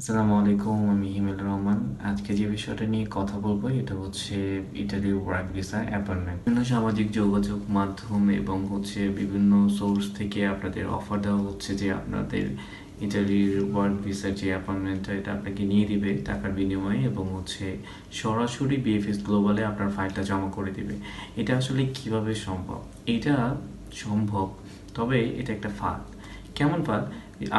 আসসালামু আলাইকুম, আমি হিমেল রহমান। আজকে যে বিষয়টা নিয়ে কথা বলব, এটা হচ্ছে ইটালির ওয়ার্ক ভিসা অ্যাপয়েন্টমেন্ট বিভিন্ন সামাজিক যোগাযোগ মাধ্যম এবং হচ্ছে বিভিন্ন সোর্স থেকে আপনাদের অফার দেওয়া হচ্ছে যে আপনাদের ইটালির ওয়ার্ক ভিসার যে অ্যাপয়েন্টমেন্টটা এটা আপনাকে নিয়ে দিবে টাকার বিনিময়ে এবং হচ্ছে সরাসরি বিএফএস গ্লোবালে আপনার ফাইলটা জমা করে দিবে। এটা আসলে কীভাবে সম্ভব? এটা সম্ভব, তবে এটা একটা ফাঁদ। কেমন ফাঁদ?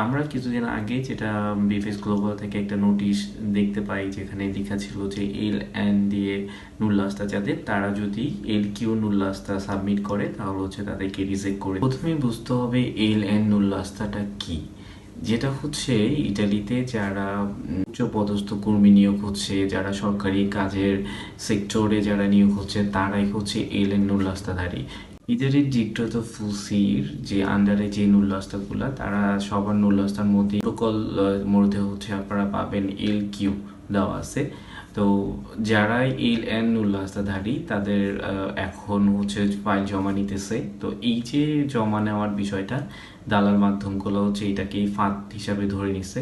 আমরা কিছুদিন আগে যেটা বিফেস গ্লোবাল থেকে একটা নোটিশ দেখতে পাই, যেখানে লেখা ছিল যে এল এন দিয়ে নুল্লাস্তা যাদের, তারা যদি এল কিউ নুল্লাস্তা সাবমিট করে, তাহলে হচ্ছে তাদেরকে রিজেক্ট করে। প্রথমেই বুঝতে হবে এল এন নুল্লাস্তাটা কি। যেটা হচ্ছে, ইটালিতে যারা উচ্চ পদস্থ কর্মী নিয়োগ হচ্ছে, যারা সরকারি কাজের সেক্টরে যারা নিয়োগ হচ্ছে, তারাই হচ্ছে এল এন নুল্লাস্তাধারী ইতালির ডিক্টত ফুসির যে আন্ডারে যে নুল্লাস্তাগুলা তারা সবার নুল্লাস্তার মধ্যে প্রকল মধ্যে হচ্ছে আপনারা পাবেন এল কিউ দেওয়া আছে। তো যারা এল এন নুল্লাস্তাধারী তাদের এখন হচ্ছে ফাইল জমা নিতেছে। তো এই যে জমা নেওয়ার বিষয়টা, দালাল মাধ্যমগুলো হচ্ছে এটাকে ফাঁদ হিসাবে ধরে নিছে।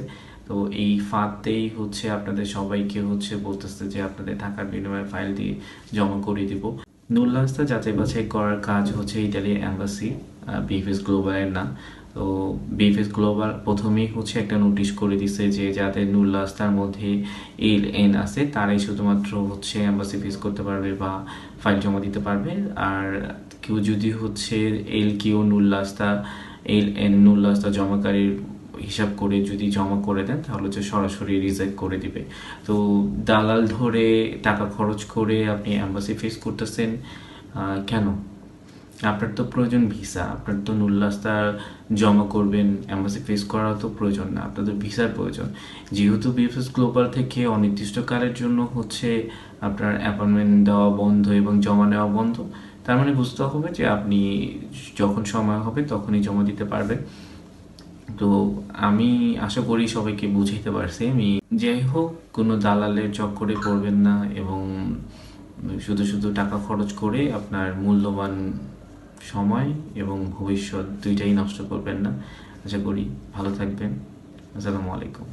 তো এই ফাঁদতেই হচ্ছে আপনাদের সবাইকে হচ্ছে বলতেছে যে আপনাদের টাকার বিনিময়ে ফাইল দিয়ে জমা করে দিব। নুল্লাস্তা যাচাই বাছাই করার কাজ হচ্ছে ইটালির অ্যাম্বাসি বিএফএস গ্লোবালের না। তো বিএফএস গ্লোবাল প্রথমেই হচ্ছে একটা নোটিশ করে দিছে যে যাদের নুল্লাস্তার মধ্যে এল এন আছে, তারাই শুধুমাত্র হচ্ছে অ্যাম্বাসি ফেস করতে পারবে বা ফাইল জমা দিতে পারবে। আর কেউ যদি হচ্ছে এল কিউ নুল্লাস্তা এল এন নুল্লাস্তা জমাকারীর হিসাব করে যদি জমা করে দেন, তাহলে হচ্ছে সরাসরি রিজেক্ট করে দিবে। তো দালাল ধরে টাকা খরচ করে আপনি অ্যাম্বাসি ফেস করতেছেন কেন? আপনার তো প্রয়োজন ভিসা আপনার তো নুল্লাস্তা জমা করবেন অ্যাম্বাসি ফেস করার তো প্রয়োজন না, আপনাদের ভিসার প্রয়োজন। যেহেতু বিএফএস গ্লোবাল থেকে অনির্দিষ্টকালের জন্য হচ্ছে আপনার অ্যাপয়েন্টমেন্ট দেওয়া বন্ধ এবং জমা নেওয়া বন্ধ, তার মানে বুঝতে হবে যে আপনি যখন সময় হবে তখনই জমা দিতে পারবেন। তো আমি আশা করি সবাইকে বুঝাইতে পারছি। আমি যাই হোক, কোনো দালালের চক্করে পড়বেন না এবং শুধু শুধু টাকা খরচ করে আপনার মূল্যবান সময় এবং ভবিষ্যৎ দুইটাই নষ্ট করবেন না। আশা করি ভালো থাকবেন। আসসালামু আলাইকুম।